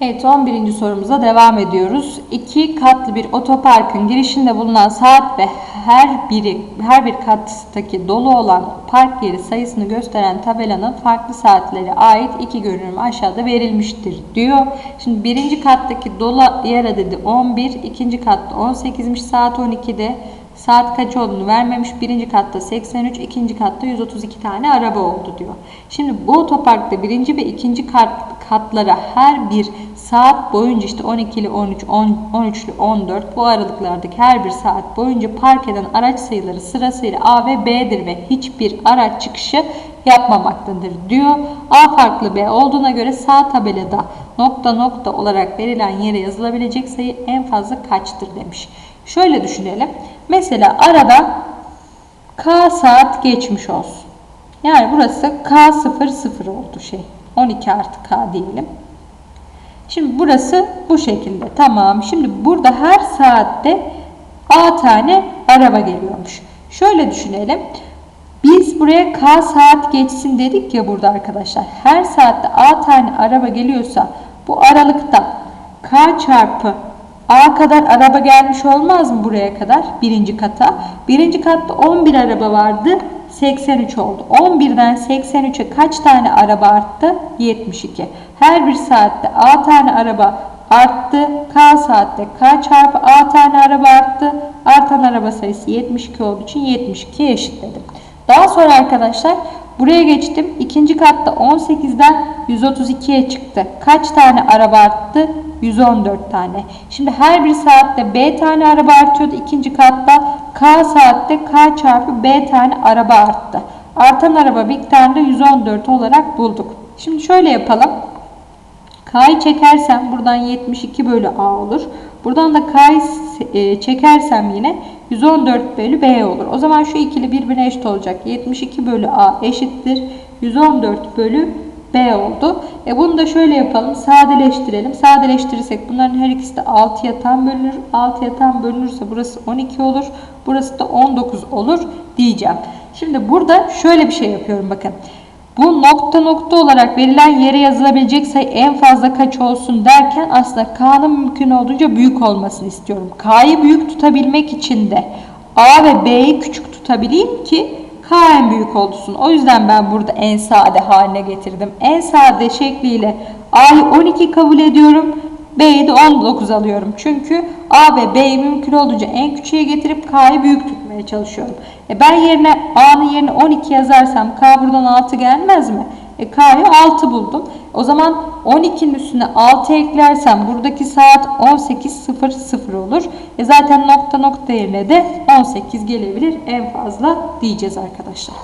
Evet 11. sorumuza devam ediyoruz. İki katlı bir otoparkın girişinde bulunan saat ve her biri her bir kattaki dolu olan park yeri sayısını gösteren tabelanın farklı saatlere ait iki görünüm aşağıda verilmiştir diyor. Şimdi birinci kattaki dolu yer adedi 11, ikinci katta 18'miş saat 12'de. Saat kaç olduğunu vermemiş. Birinci katta 83, ikinci katta 132 tane araba oldu diyor. Şimdi bu otoparkta birinci ve ikinci kat, katlara her bir saat boyunca işte 12'li 13, 10, 13'lü 14 bu aralıklardaki her bir saat boyunca park eden araç sayıları sırasıyla A ve B'dir ve hiçbir araç çıkışı yapmamaktadır diyor. A farklı B olduğuna göre sağ tabelada nokta nokta olarak verilen yere yazılabilecek sayı en fazla kaçtır demiş. Şöyle düşünelim. Mesela arada K saat geçmiş olsun. Yani burası K00 oldu şey. 12 artı K diyelim. Şimdi burası bu şekilde. Tamam. Şimdi burada her saatte A tane araba geliyormuş. Şöyle düşünelim. Biz buraya K saat geçsin dedik ya burada arkadaşlar. Her saatte A tane araba geliyorsa bu aralıkta K çarpı A kadar araba gelmiş olmaz mı buraya kadar? Birinci kata. Birinci katta 11 araba vardı. 83 oldu. 11'den 83'e kaç tane araba arttı? 72. Her bir saatte A tane araba arttı. K saatte K çarpı A tane araba arttı. Artan araba sayısı 72 olduğu için 72 eşitledim. Daha sonra arkadaşlar buraya geçtim. İkinci katta 18'den 132'ye çıktı. Kaç tane araba arttı? 114 tane. Şimdi her bir saatte B tane araba artıyordu. İkinci katta K saatte K çarpı B tane araba arttı. Artan araba miktarında 114 olarak bulduk. Şimdi şöyle yapalım. K'yı çekersem buradan 72 bölü A olur. Buradan da K'yı e, çekersem yine 114 bölü B olur. O zaman şu ikili birbirine eşit olacak. 72 bölü A eşittir. 114 bölü B oldu. E bunu da şöyle yapalım. Sadeleştirelim. Sadeleştirirsek bunların her ikisi de 6'ya tam bölünür. 6'ya tam bölünürse burası 12 olur. Burası da 19 olur diyeceğim. Şimdi burada şöyle bir şey yapıyorum bakın. Bu nokta nokta olarak verilen yere yazılabilecek sayı en fazla kaç olsun derken aslında K'nın mümkün olduğunca büyük olmasını istiyorum. K'yı büyük tutabilmek için de A ve B'yi küçük tutabileyim ki K en büyük olsun. O yüzden ben burada en sade haline getirdim. En sade şekliyle A'yı 12 kabul ediyorum. B'yi de 19 alıyorum. Çünkü A ve B'yi mümkün olduğunca en küçüğe getirip K'yı büyük tutmaya çalışıyorum. E ben yerine A'nın yerine 12 yazarsam K buradan 6 gelmez mi? E K'yı 6 buldum. O zaman 12'nin üstüne 6 eklersem buradaki saat 18.00 olur. E zaten nokta nokta yerine de 18 gelebilir en fazla diyeceğiz arkadaşlar.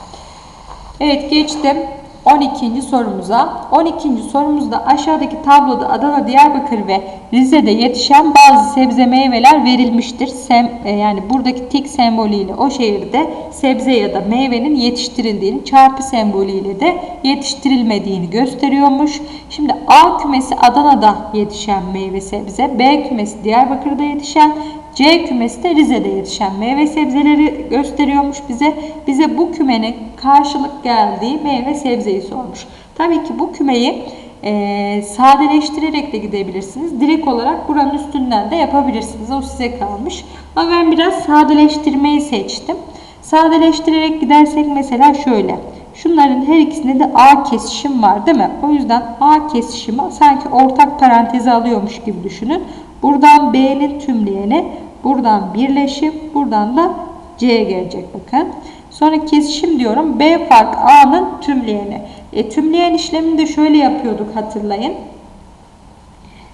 Evet geçtim 12. sorumuza. 12. sorumuzda aşağıdaki tabloda Adana, Diyarbakır ve Rize'de yetişen bazı sebze meyveler verilmiştir. Sem, e, yani buradaki tik sembolüyle o şehirde sebze ya da meyvenin yetiştirildiğini, çarpı sembolüyle de yetiştirilmediğini gösteriyormuş. Şimdi A kümesi Adana'da yetişen meyve sebze, B kümesi Diyarbakır'da yetişen, C kümesi de Rize'de yetişen meyve sebzeleri gösteriyormuş bize. Bize bu kümenin karşılık geldiği meyve sebzeyi sormuş. Tabii ki bu kümeyi e, sadeleştirerek de gidebilirsiniz. Direkt olarak buranın üstünden de yapabilirsiniz. O size kalmış. Ama ben biraz sadeleştirmeyi seçtim. Sadeleştirerek gidersek mesela şöyle. Şunların her ikisinde de A kesişim var değil mi? O yüzden A kesişimi sanki ortak parantezi alıyormuş gibi düşünün. Buradan B'nin tümleyeni, buradan birleşim, buradan da C gelecek bakın. Sonra kesişim diyorum. B fark A'nın tümleyeni. E, tümleyen işlemini de şöyle yapıyorduk hatırlayın.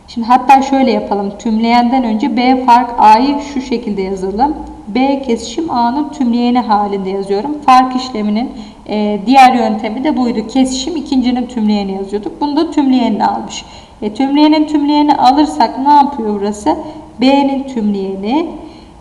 Şimdi hatta şöyle yapalım. Tümleyenden önce B fark A'yı şu şekilde yazalım. B kesişim A'nın tümleyeni halinde yazıyorum. Fark işleminin e, diğer yöntemi de buydu. Kesişim ikincinin tümleyeni yazıyorduk. Bunu da tümleyenini almış. E, tümleyenin tümleyeni alırsak ne yapıyor burası? B'nin tümleyeni,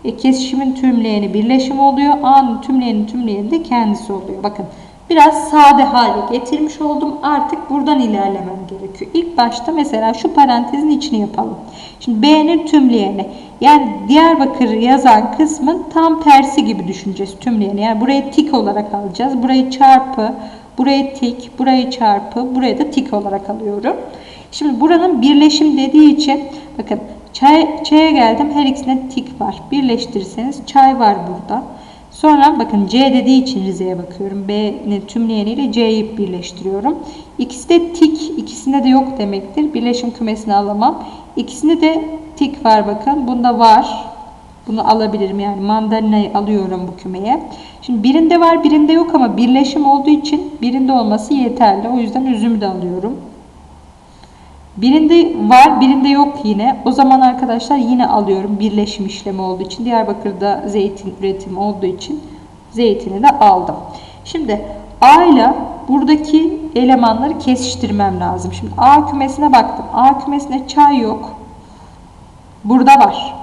e, kesişimin tümleyeni birleşim oluyor. A'nın tümleyenin tümleyeni de kendisi oluyor. Bakın biraz sade hale getirmiş oldum. Artık buradan ilerlemem gerekiyor. İlk başta mesela şu parantezin içini yapalım. Şimdi B'nin tümleyeni yani Diyarbakır yazan kısmın tam tersi gibi düşüneceğiz tümleyeni. Yani burayı tik olarak alacağız. Burayı çarpı, burayı tik, burayı çarpı, burayı da tik olarak alıyorum. Şimdi buranın birleşim dediği için bakın çay, çaya geldim her ikisinde tik var. Birleştirirseniz çay var burada. Sonra bakın C dediği için Rize'ye bakıyorum. B'nin tümleyeniyle C'yi birleştiriyorum. İkisi de tik, ikisinde de yok demektir. Birleşim kümesini alamam. İkisinde de tik var bakın. Bunda var. Bunu alabilirim yani mandalinayı alıyorum bu kümeye. Şimdi birinde var birinde yok ama birleşim olduğu için birinde olması yeterli. O yüzden üzümü de alıyorum. Birinde var, birinde yok yine. O zaman arkadaşlar yine alıyorum birleşim işlemi olduğu için. Diyarbakır'da zeytin üretimi olduğu için zeytini de aldım. Şimdi A ile buradaki elemanları kesiştirmem lazım. Şimdi A kümesine baktım. A kümesinde çay yok. Burada var.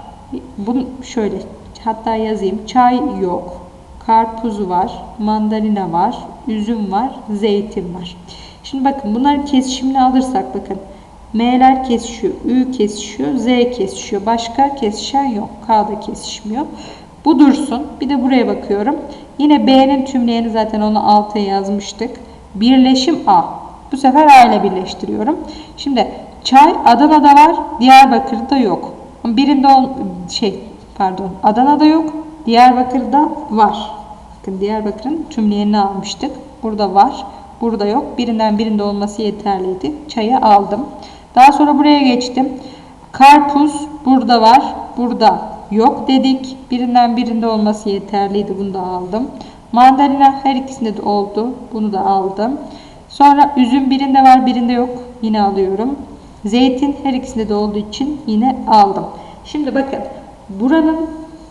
Bunu şöyle hatta yazayım. Çay yok. Karpuz var. Mandalina var. Üzüm var. Zeytin var. Şimdi bakın bunların kesişimini alırsak bakın. M'ler kesişiyor, Ü kesişiyor, Z kesişiyor. Başka kesişen yok. K'da kesişmiyor. Bu dursun. Bir de buraya bakıyorum. Yine B'nin tümleyeni zaten onu alta yazmıştık. Birleşim A. Bu sefer A ile birleştiriyorum. Şimdi çay Adana'da var, Diyarbakır'da yok. Birinde ol şey pardon Adana'da yok, Diyarbakır'da var. Bakın Diyarbakır'ın tümleyenini almıştık. Burada var, burada yok. Birinden birinde olması yeterliydi. Çayı aldım. Daha sonra buraya geçtim. Karpuz burada var, burada yok dedik. Birinden birinde olması yeterliydi. Bunu da aldım. Mandalina her ikisinde de oldu. Bunu da aldım. Sonra üzüm birinde var, birinde yok. Yine alıyorum. Zeytin her ikisinde de olduğu için yine aldım. Şimdi bakın buranın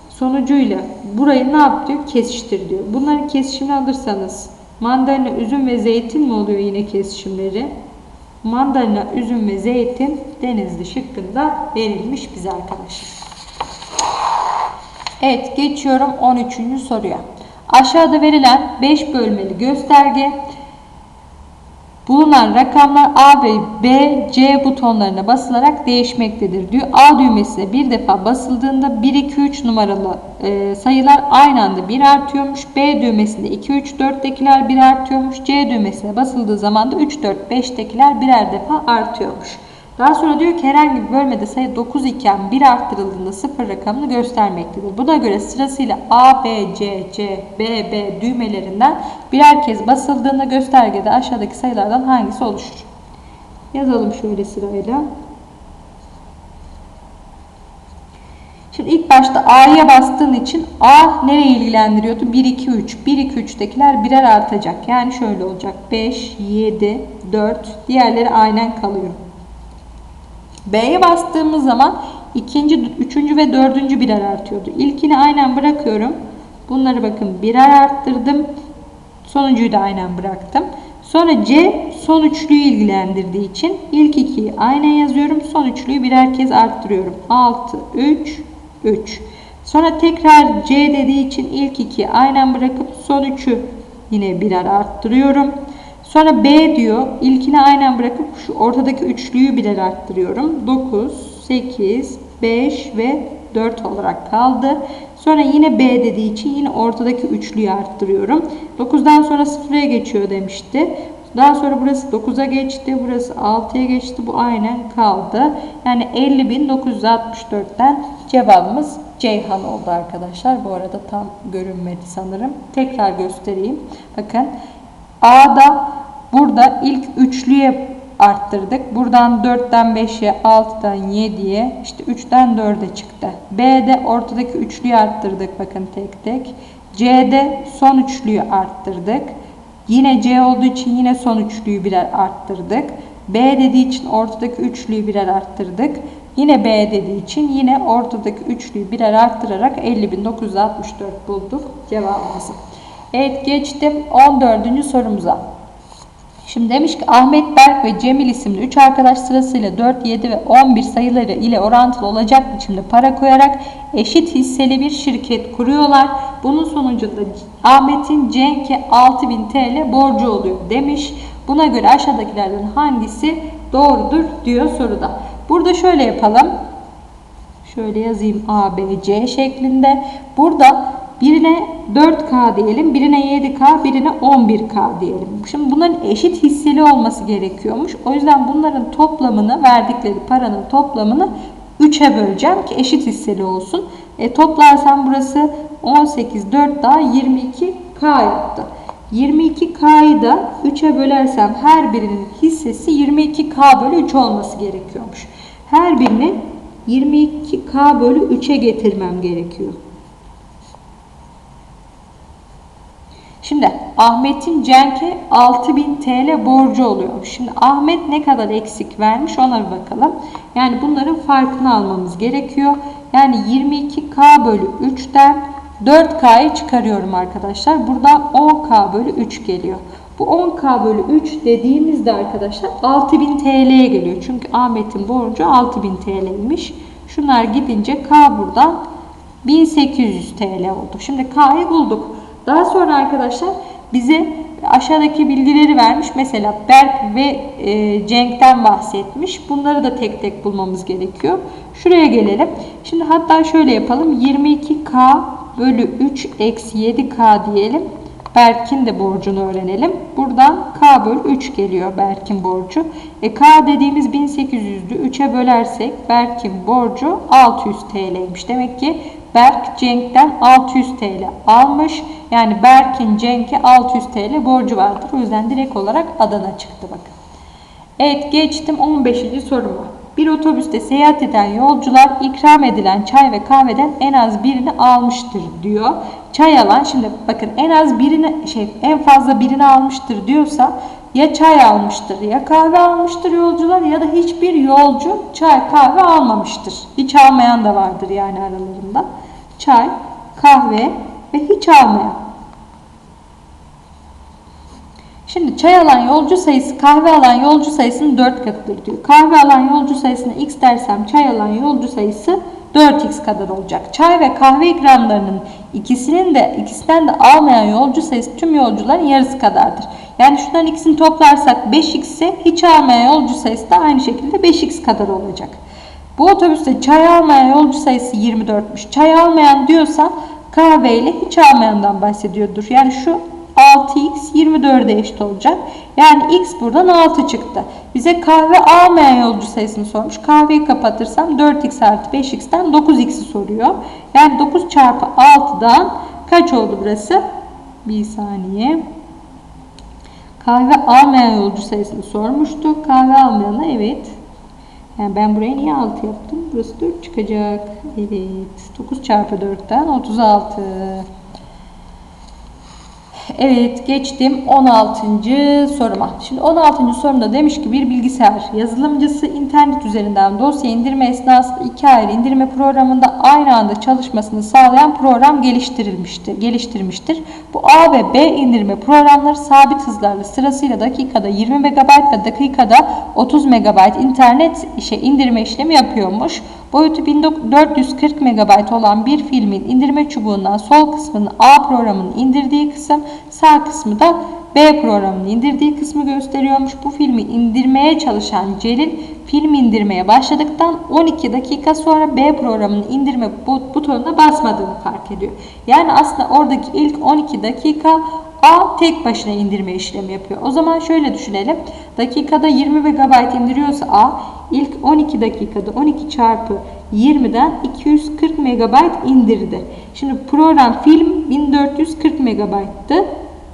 sonucuyla burayı ne yap diyor? Kesiştir diyor. Bunların kesişimini alırsanız mandalina, üzüm ve zeytin mi oluyor yine kesişimleri? Mandalina, üzüm ve zeytin denizli şıkkında verilmiş bize arkadaşlar. Evet geçiyorum 13. soruya. Aşağıda verilen 5 bölmeli gösterge Bulunan rakamlar A ve B, C butonlarına basılarak değişmektedir diyor. A düğmesine bir defa basıldığında 1, 2, 3 numaralı e, sayılar aynı anda 1 artıyormuş. B düğmesinde 2, 3, 4'tekiler 1 artıyormuş. C düğmesine basıldığı zaman da 3, 4, 5'tekiler birer defa artıyormuş. Daha sonra diyor ki herhangi bir bölmede sayı 9 iken 1 arttırıldığında 0 rakamını göstermektedir. Buna göre sırasıyla A, B, C, C, B, B düğmelerinden birer kez basıldığında göstergede aşağıdaki sayılardan hangisi oluşur? Yazalım şöyle sırayla. Şimdi ilk başta A'ya bastığın için A nereye ilgilendiriyordu? 1, 2, 3. 1, 2, 3'tekiler birer artacak. Yani şöyle olacak. 5, 7, 4. Diğerleri aynen kalıyor. B'ye bastığımız zaman ikinci, üçüncü ve dördüncü birer artıyordu. İlkini aynen bırakıyorum. Bunları bakın birer arttırdım. Sonuncuyu da aynen bıraktım. Sonra C son üçlüyü ilgilendirdiği için ilk ikiyi aynen yazıyorum. Son üçlüyü birer kez arttırıyorum. 6, 3, 3. Sonra tekrar C dediği için ilk ikiyi aynen bırakıp son üçü yine birer arttırıyorum. Sonra B diyor. İlkini aynen bırakıp şu ortadaki üçlüyü birer arttırıyorum. 9, 8, 5 ve 4 olarak kaldı. Sonra yine B dediği için yine ortadaki üçlüyü arttırıyorum. 9'dan sonra 0'a geçiyor demişti. Daha sonra burası 9'a geçti. Burası 6'ya geçti. Bu aynen kaldı. Yani 50.964'ten cevabımız Ceyhan oldu arkadaşlar. Bu arada tam görünmedi sanırım. Tekrar göstereyim. Bakın A'da burada ilk üçlüye arttırdık. Buradan 4'ten 5'e, 6'dan 7'ye, işte 3'ten 4'e çıktı. B'de ortadaki üçlüyü arttırdık bakın tek tek. C'de son üçlüyü arttırdık. Yine C olduğu için yine son üçlüyü birer arttırdık. B dediği için ortadaki üçlüyü birer arttırdık. Yine B dediği için yine ortadaki üçlüyü birer arttırarak 50.964 bulduk cevabımızı. Evet geçtim 14. sorumuza. Şimdi demiş ki Ahmet Berk ve Cemil isimli 3 arkadaş sırasıyla 4, 7 ve 11 sayıları ile orantılı olacak biçimde para koyarak eşit hisseli bir şirket kuruyorlar. Bunun sonucunda Ahmet'in Cenk'e 6000 TL borcu oluyor demiş. Buna göre aşağıdakilerden hangisi doğrudur diyor soruda. Burada şöyle yapalım. Şöyle yazayım A, B, C şeklinde. Burada birine 4K diyelim, birine 7K, birine 11K diyelim. Şimdi bunların eşit hisseli olması gerekiyormuş. O yüzden bunların toplamını, verdikleri paranın toplamını 3'e böleceğim ki eşit hisseli olsun. E, toplarsam burası 18, 4 daha 22K yaptı. 22K'yı da 3'e bölersem her birinin hissesi 22K bölü 3 olması gerekiyormuş. Her birini 22K bölü 3'e getirmem gerekiyor. Şimdi Ahmet'in Cenk'e 6000 TL borcu oluyormuş. Şimdi Ahmet ne kadar eksik vermiş ona bir bakalım. Yani bunların farkını almamız gerekiyor. Yani 22K bölü 3'ten 4K'yı çıkarıyorum arkadaşlar. Buradan 10K bölü 3 geliyor. Bu 10K bölü 3 dediğimizde arkadaşlar 6000 TL'ye geliyor. Çünkü Ahmet'in borcu 6000 TL'ymiş. Şunlar gidince K buradan 1800 TL oldu. Şimdi K'yı bulduk. Daha sonra arkadaşlar bize aşağıdaki bilgileri vermiş. Mesela Berk ve e, Cenk'ten bahsetmiş. Bunları da tek tek bulmamız gerekiyor. Şuraya gelelim. Şimdi hatta şöyle yapalım. 22K bölü 3 eksi 7K diyelim. Berk'in de borcunu öğrenelim. Buradan K bölü 3 geliyor Berk'in borcu. E K dediğimiz 1800'dü. 3'e bölersek Berk'in borcu 600 TL'ymiş. Demek ki Berk Cenk'ten 600 TL almış. Yani Berk'in Cenk'e 600 TL borcu vardır. O yüzden direkt olarak Adana çıktı bakın. Evet geçtim 15. soruma. Bir otobüste seyahat eden yolcular ikram edilen çay ve kahveden en az birini almıştır diyor. Çay alan şimdi bakın en az birini şey en fazla birini almıştır diyorsa ya çay almıştır ya kahve almıştır yolcular ya da hiçbir yolcu çay kahve almamıştır. Hiç almayan da vardır yani aralarında. Çay, kahve ve hiç almayan. Şimdi çay alan yolcu sayısı kahve alan yolcu sayısının 4 katıdır diyor. Kahve alan yolcu sayısına x dersem çay alan yolcu sayısı 4x kadar olacak. Çay ve kahve ikramlarının ikisinin de ikisinden de almayan yolcu sayısı tüm yolcuların yarısı kadardır. Yani şunların ikisini toplarsak 5x ise hiç almayan yolcu sayısı da aynı şekilde 5x kadar olacak. Bu otobüste çay almayan yolcu sayısı 24'müş. Çay almayan diyorsa kahve ile hiç almayandan bahsediyordur. Yani şu 6x 24'e eşit olacak. Yani x buradan 6 çıktı. Bize kahve almayan yolcu sayısını sormuş. Kahveyi kapatırsam 4x artı 5x'ten 9x'i soruyor. Yani 9 çarpı 6'dan kaç oldu burası? Bir saniye. Kahve almayan yolcu sayısını sormuştu. Kahve almayana evet. Yani ben buraya niye 6 yaptım? Burası 4 çıkacak. Evet. 9 çarpı 4'ten 36. Evet geçtim 16. soruma. Şimdi 16. sorumda demiş ki bir bilgisayar yazılımcısı internet üzerinden dosya indirme esnasında iki ayrı indirme programında aynı anda çalışmasını sağlayan program geliştirilmiştir. geliştirmiştir. Bu A ve B indirme programları sabit hızlarla sırasıyla dakikada 20 MB ile dakikada 30 MB internet işe indirme işlemi yapıyormuş. Boyutu 1440 MB olan bir filmin indirme çubuğundan sol kısmını A programının indirdiği kısım, sağ kısmı da B programının indirdiği kısmı gösteriyormuş. Bu filmi indirmeye çalışan Celil film indirmeye başladıktan 12 dakika sonra B programının indirme butonuna basmadığını fark ediyor. Yani aslında oradaki ilk 12 dakika A tek başına indirme işlemi yapıyor. O zaman şöyle düşünelim. Dakikada 20 MB indiriyorsa A ilk 12 dakikada 12 çarpı 20'den 240 MB indirdi. Şimdi program film 1440 MB'tı.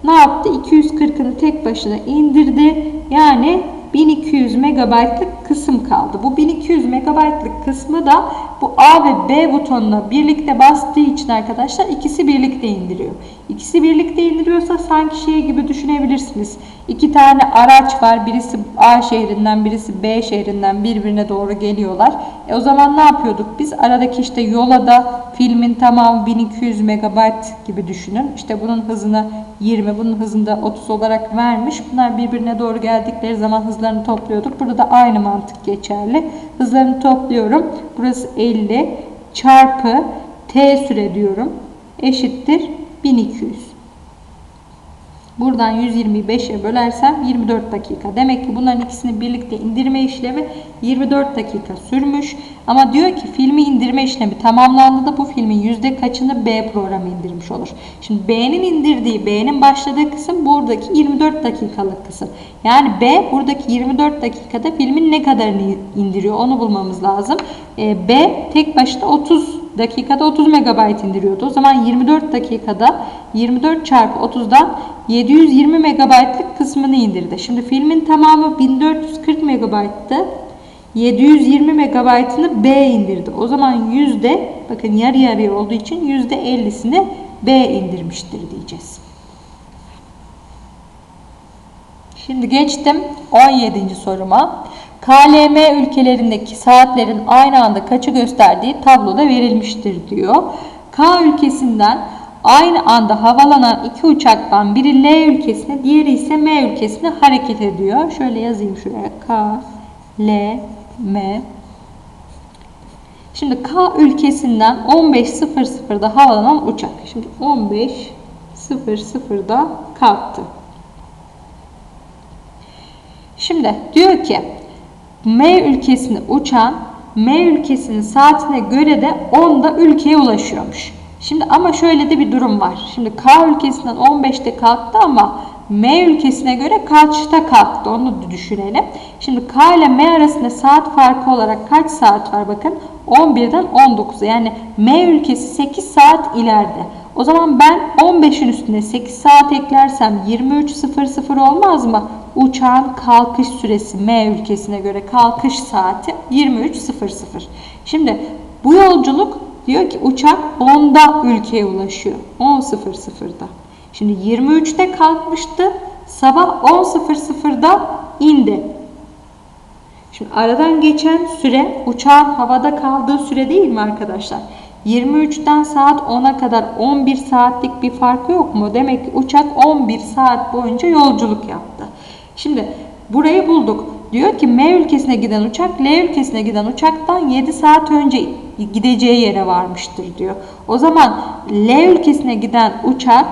Ne yaptı? 240'ını tek başına indirdi. Yani 1200 MB'lık kısım kaldı. Bu 1200 MB'lık kısmı da bu A ve B butonuna birlikte bastığı için arkadaşlar ikisi birlikte indiriyor. İkisi birlikte indiriyorsa sanki şey gibi düşünebilirsiniz. İki tane araç var. Birisi A şehrinden birisi B şehrinden birbirine doğru geliyorlar. E o zaman ne yapıyorduk biz? Aradaki işte yola da filmin tamamı 1200 MB gibi düşünün. İşte bunun hızını 20, bunun hızını da 30 olarak vermiş. Bunlar birbirine doğru geldikleri zaman hızlarını topluyorduk. Burada da aynı mantık geçerli. Hızlarını topluyorum. Burası 50 çarpı t süre diyorum. Eşittir 1200. Buradan 125'e bölersem 24 dakika. Demek ki bunların ikisini birlikte indirme işlemi 24 dakika sürmüş. Ama diyor ki filmi indirme işlemi tamamlandı da bu filmin yüzde kaçını B programı indirmiş olur. Şimdi B'nin indirdiği, B'nin başladığı kısım buradaki 24 dakikalık kısım. Yani B buradaki 24 dakikada filmin ne kadarını indiriyor onu bulmamız lazım. E, B tek başına 30 dakikada 30 MB indiriyordu. O zaman 24 dakikada 24 çarpı 30'dan 720 MB'lık kısmını indirdi. Şimdi filmin tamamı 1440 MB'tı. 720 MB'ını B indirdi. O zaman yüzde bakın yarı yarıya olduğu için yüzde 50'sini B indirmiştir diyeceğiz. Şimdi geçtim 17. soruma. KLM ülkelerindeki saatlerin aynı anda kaçı gösterdiği tabloda verilmiştir diyor. K ülkesinden aynı anda havalanan iki uçaktan biri L ülkesine, diğeri ise M ülkesine hareket ediyor. Şöyle yazayım şuraya. K, L, M. Şimdi K ülkesinden 15.00'da havalanan uçak. Şimdi 15.00'da kalktı. Şimdi diyor ki M ülkesine uçan M ülkesinin saatine göre de 10'da ülkeye ulaşıyormuş. Şimdi ama şöyle de bir durum var. Şimdi K ülkesinden 15'te kalktı ama M ülkesine göre kaçta kalktı onu düşünelim. Şimdi K ile M arasında saat farkı olarak kaç saat var bakın. 11'den 19'a yani M ülkesi 8 saat ileride. O zaman ben 15'in üstüne 8 saat eklersem 23.00 olmaz mı? Uçağın kalkış süresi M ülkesine göre kalkış saati 23.00. Şimdi bu yolculuk diyor ki uçak 10'da ülkeye ulaşıyor. 10.00'da. Şimdi 23'te kalkmıştı. Sabah 10.00'da indi. Şimdi aradan geçen süre uçağın havada kaldığı süre değil mi arkadaşlar? 23'ten saat 10'a kadar 11 saatlik bir farkı yok mu? Demek ki uçak 11 saat boyunca yolculuk yaptı. Şimdi burayı bulduk. Diyor ki M ülkesine giden uçak L ülkesine giden uçaktan 7 saat önce gideceği yere varmıştır diyor. O zaman L ülkesine giden uçak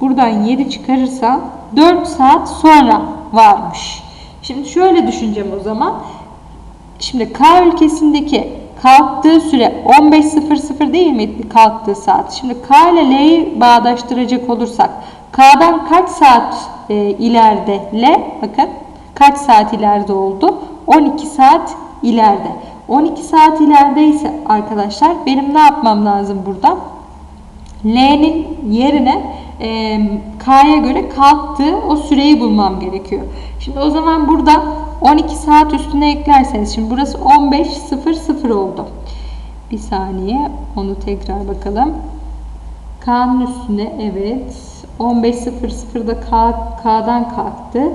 buradan 7 çıkarırsam 4 saat sonra varmış. Şimdi şöyle düşüneceğim o zaman. Şimdi K ülkesindeki kalktığı süre 15.00 değil mi kalktığı saat? Şimdi K ile L'yi bağdaştıracak olursak K'dan kaç saat e, ileride L? Bakın kaç saat ileride oldu? 12 saat ileride. 12 saat ilerideyse arkadaşlar benim ne yapmam lazım burada? L'nin yerine e, K'ya göre kalktığı o süreyi bulmam gerekiyor. Şimdi o zaman burada 12 saat üstüne eklerseniz şimdi burası 15.00 oldu. Bir saniye onu tekrar bakalım. K'nın üstüne evet 15.00'da K, K'dan kalktı.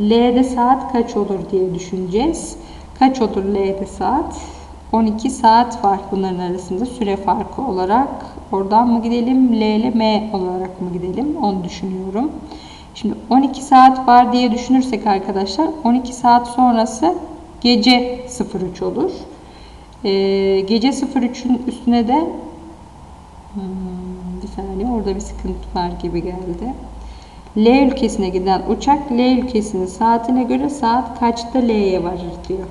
L'de saat kaç olur diye düşüneceğiz. Kaç olur L'de saat? 12 saat var bunların arasında süre farkı olarak. Oradan mı gidelim L ile M olarak mı gidelim onu düşünüyorum. Şimdi 12 saat var diye düşünürsek arkadaşlar 12 saat sonrası gece 03 olur. Ee, gece 03'ün üstüne de hmm, saniye orada bir sıkıntı var gibi geldi. L ülkesine giden uçak L ülkesinin saatine göre saat kaçta L'ye varır diyor.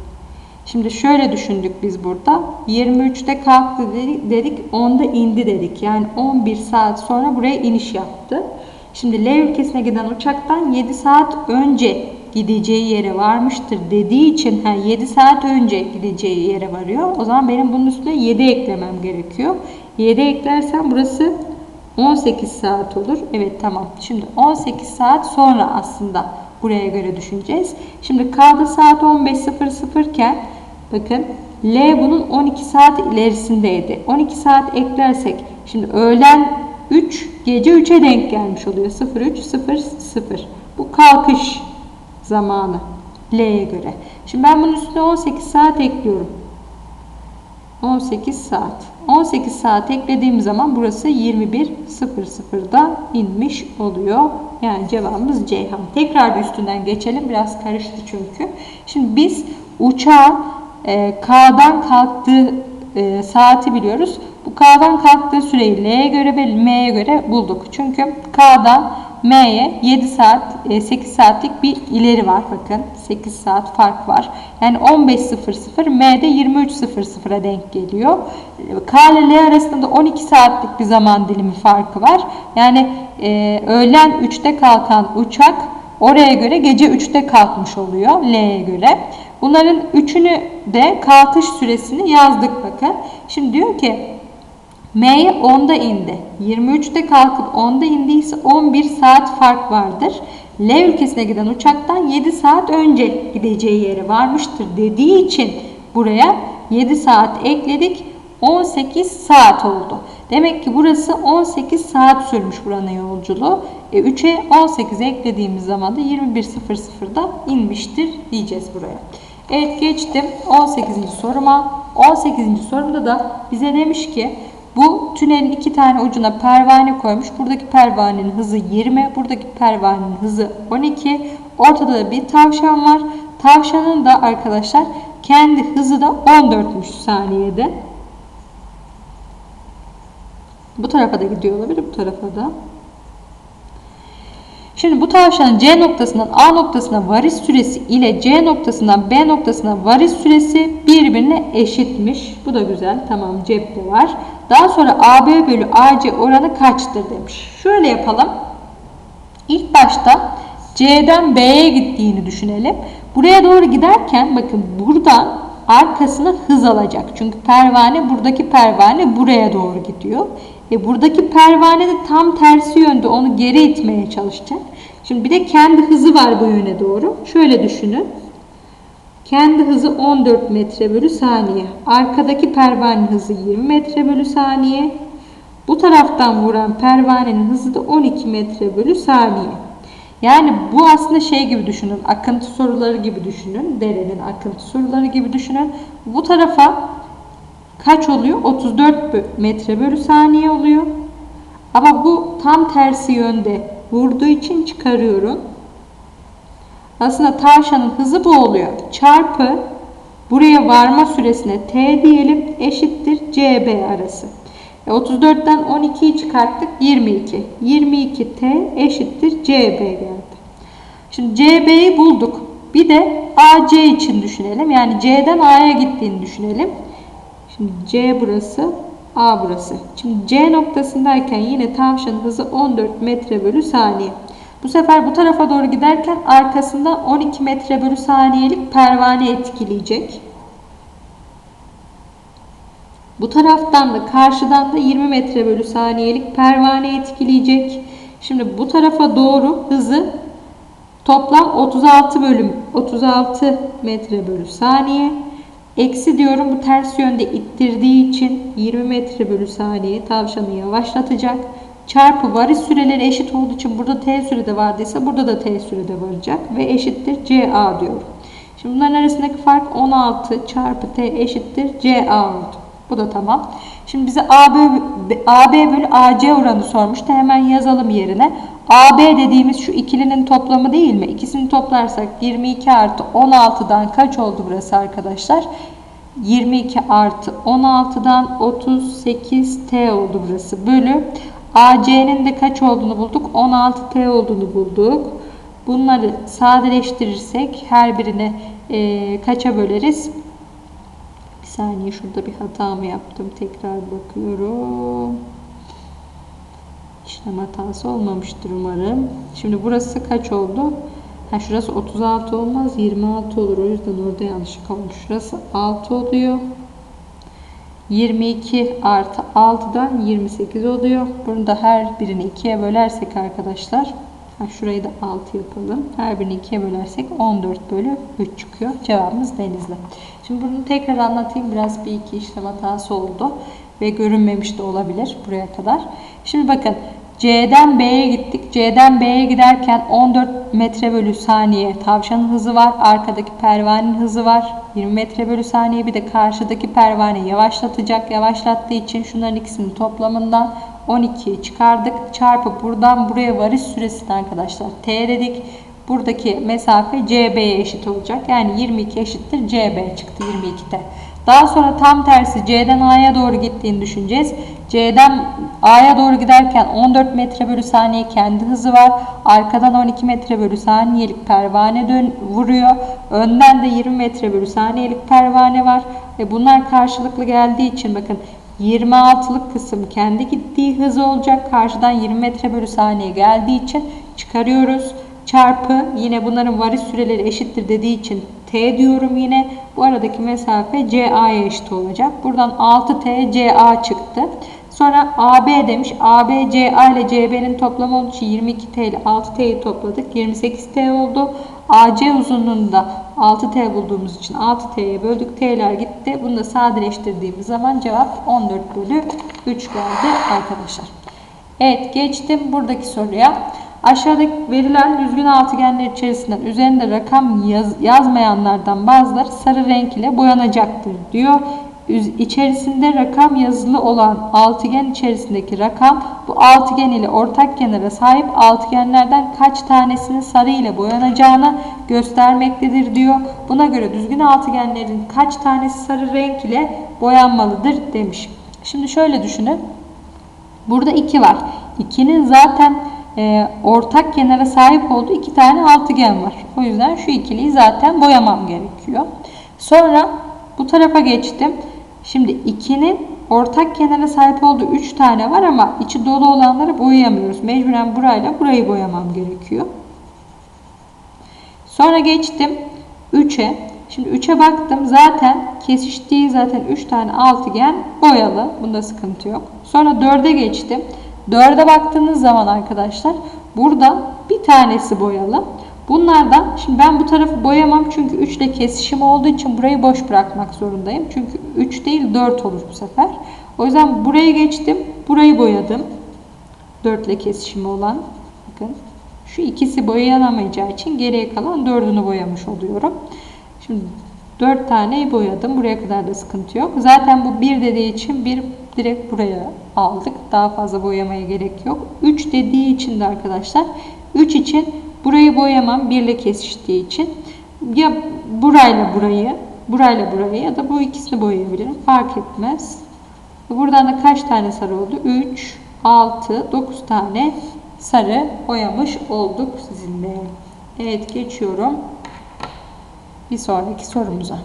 Şimdi şöyle düşündük biz burada. 23'te kalktı dedik, 10'da indi dedik. Yani 11 saat sonra buraya iniş yaptı. Şimdi L ülkesine giden uçaktan 7 saat önce gideceği yere varmıştır dediği için ha, 7 saat önce gideceği yere varıyor. O zaman benim bunun üstüne 7 eklemem gerekiyor. 7 eklersem burası 18 saat olur. Evet tamam. Şimdi 18 saat sonra aslında buraya göre düşüneceğiz. Şimdi K'da saat 15.00 iken bakın L bunun 12 saat ilerisindeydi. 12 saat eklersek şimdi öğlen 3 gece 3'e denk gelmiş oluyor. 03.00 Bu kalkış zamanı L'ye göre. Şimdi ben bunun üstüne 18 saat ekliyorum. 18 saat. 18 saat eklediğim zaman burası 21.00'da inmiş oluyor. Yani cevabımız Ceyhan. Tekrar üstünden geçelim. Biraz karıştı çünkü. Şimdi biz uçağın e, K'dan kalktığı e, saati biliyoruz. Bu K'dan kalktığı süreyi L'ye göre ve M'ye göre bulduk. Çünkü K'dan M'ye 7 saat, e, 8 saatlik bir ileri var bakın. 8 saat fark var. Yani 15.00 M'de 23.00'a denk geliyor. K ile L arasında da 12 saatlik bir zaman dilimi farkı var. Yani e, öğlen 3'te kalkan uçak oraya göre gece 3'te kalkmış oluyor L'ye göre. Bunların üçünü de kalkış süresini yazdık bakın. Şimdi diyor ki M'ye 10'da indi. 23'te kalkıp 10'da indiyse 11 saat fark vardır. L ülkesine giden uçaktan 7 saat önce gideceği yere varmıştır dediği için buraya 7 saat ekledik. 18 saat oldu. Demek ki burası 18 saat sürmüş buranın yolculuğu. E, 3'e 18 eklediğimiz zaman da 21.00'da inmiştir diyeceğiz buraya. Evet geçtim 18. soruma. 18. sorumda da bize demiş ki bu tünelin iki tane ucuna pervane koymuş. Buradaki pervanenin hızı 20, buradaki pervanenin hızı 12. Ortada da bir tavşan var. Tavşanın da arkadaşlar kendi hızı da 14'müş saniyede. Bu tarafa da gidiyor olabilir, bu tarafa da. Şimdi bu tavşanın C noktasından A noktasına varış süresi ile C noktasından B noktasına varış süresi birbirine eşitmiş. Bu da güzel. Tamam cepte var. Daha sonra AB bölü AC oranı kaçtır demiş. Şöyle yapalım. İlk başta C'den B'ye gittiğini düşünelim. Buraya doğru giderken bakın buradan arkasına hız alacak. Çünkü pervane buradaki pervane buraya doğru gidiyor. E buradaki pervane de tam tersi yönde onu geri itmeye çalışacak. Şimdi bir de kendi hızı var bu yöne doğru. Şöyle düşünün. Kendi hızı 14 metre bölü saniye. Arkadaki pervanenin hızı 20 metre bölü saniye. Bu taraftan vuran pervanenin hızı da 12 metre bölü saniye. Yani bu aslında şey gibi düşünün. Akıntı soruları gibi düşünün. Derenin akıntı soruları gibi düşünün. Bu tarafa kaç oluyor? 34 metre bölü saniye oluyor. Ama bu tam tersi yönde vurduğu için çıkarıyorum. Aslında tavşanın hızı bu oluyor. Çarpı buraya varma süresine t diyelim eşittir cb arası. E 34'ten 12'yi çıkarttık 22. 22t eşittir cb geldi. Şimdi cb'yi bulduk. Bir de ac için düşünelim. Yani c'den a'ya gittiğini düşünelim. Şimdi C burası, A burası. Şimdi C noktasındayken yine tavşanın hızı 14 metre bölü saniye. Bu sefer bu tarafa doğru giderken arkasında 12 metre bölü saniyelik pervane etkileyecek. Bu taraftan da karşıdan da 20 metre bölü saniyelik pervane etkileyecek. Şimdi bu tarafa doğru hızı toplam 36 bölüm 36 metre bölü saniye. Eksi diyorum bu ters yönde ittirdiği için 20 metre bölü saniye tavşanı yavaşlatacak. Çarpı varış süreleri eşit olduğu için burada t sürede vardıysa burada da t sürede varacak. Ve eşittir ca diyorum. Şimdi bunların arasındaki fark 16 çarpı t eşittir ca oldu. Bu da tamam. Şimdi bize AB, AB bölü AC oranı sormuştu. Hemen yazalım yerine. AB dediğimiz şu ikilinin toplamı değil mi? İkisini toplarsak 22 artı 16'dan kaç oldu burası arkadaşlar? 22 artı 16'dan 38T oldu burası. Bölü AC'nin de kaç olduğunu bulduk? 16T olduğunu bulduk. Bunları sadeleştirirsek her birine e, kaça böleriz? Bir saniye şurada bir hata mı yaptım? Tekrar bakıyorum. İşlem hatası olmamıştır umarım. Şimdi burası kaç oldu? Ha şurası 36 olmaz 26 olur. O yüzden orada yanlışlık olmuş. Şurası 6 oluyor. 22 artı 6'dan 28 oluyor. Bunu da her birini 2'ye bölersek arkadaşlar. Ha şurayı da 6 yapalım. Her birini 2'ye bölersek 14 bölü 3 çıkıyor. Cevabımız Denizli. Şimdi bunu tekrar anlatayım. Biraz bir iki işlem hatası oldu. Ve görünmemiş de olabilir buraya kadar. Şimdi bakın C'den B'ye gittik. C'den B'ye giderken 14 metre bölü saniye tavşanın hızı var. Arkadaki pervanenin hızı var. 20 metre bölü saniye bir de karşıdaki pervane yavaşlatacak. Yavaşlattığı için şunların ikisinin toplamından 12'yi çıkardık. Çarpı buradan buraya varış süresini arkadaşlar T dedik. buradaki mesafe CB'ye eşit olacak. Yani 22 eşittir CB çıktı 22'te. Daha sonra tam tersi C'den A'ya doğru gittiğini düşüneceğiz. C'den A'ya doğru giderken 14 metre bölü saniye kendi hızı var. Arkadan 12 metre bölü saniyelik pervane dön vuruyor. Önden de 20 metre bölü saniyelik pervane var. Ve bunlar karşılıklı geldiği için bakın 26'lık kısım kendi gittiği hız olacak. Karşıdan 20 metre bölü saniye geldiği için çıkarıyoruz. Çarpı yine bunların varis süreleri eşittir dediği için t diyorum yine. Bu aradaki mesafe CA'ya eşit olacak. Buradan 6t CA çıktı. Sonra AB demiş. AB CA ile CB'nin toplamı olduğu için 22t ile 6t'yi topladık. 28t oldu. AC uzunluğunda 6t bulduğumuz için 6t'ye böldük. T'ler gitti. Bunu da sadeleştirdiğimiz zaman cevap 14 bölü 3 geldi arkadaşlar. Evet geçtim buradaki soruya. Aşağıdaki verilen düzgün altıgenler içerisinden üzerinde rakam yaz, yazmayanlardan bazıları sarı renk ile boyanacaktır diyor. İçerisinde rakam yazılı olan altıgen içerisindeki rakam bu altıgen ile ortak kenara sahip altıgenlerden kaç tanesinin sarı ile boyanacağını göstermektedir diyor. Buna göre düzgün altıgenlerin kaç tanesi sarı renk ile boyanmalıdır demiş. Şimdi şöyle düşünün. Burada 2 var. 2'nin zaten e, ortak kenara sahip olduğu iki tane altıgen var. O yüzden şu ikiliyi zaten boyamam gerekiyor. Sonra bu tarafa geçtim. Şimdi 2'nin ortak kenara sahip olduğu 3 tane var ama içi dolu olanları boyayamıyoruz. Mecburen burayla burayı boyamam gerekiyor. Sonra geçtim 3'e. Şimdi 3'e baktım. Zaten kesiştiği zaten 3 tane altıgen boyalı. Bunda sıkıntı yok. Sonra 4'e geçtim. 4'e baktığınız zaman arkadaşlar burada bir tanesi boyalı. Bunlardan şimdi ben bu tarafı boyamam çünkü 3 ile kesişim olduğu için burayı boş bırakmak zorundayım. Çünkü 3 değil 4 olur bu sefer. O yüzden buraya geçtim. Burayı boyadım. 4 ile kesişimi olan. Bakın şu ikisi boyanamayacağı için geriye kalan dördünü boyamış oluyorum. Şimdi 4 taneyi boyadım. Buraya kadar da sıkıntı yok. Zaten bu 1 dediği için bir direkt buraya aldık. Daha fazla boyamaya gerek yok. 3 dediği için de arkadaşlar 3 için burayı boyamam 1 ile kesiştiği için ya burayla burayı burayla burayı ya da bu ikisini boyayabilirim. Fark etmez. Buradan da kaç tane sarı oldu? 3, 6, 9 tane sarı boyamış olduk sizinle. Evet geçiyorum bir sonraki sorumuza.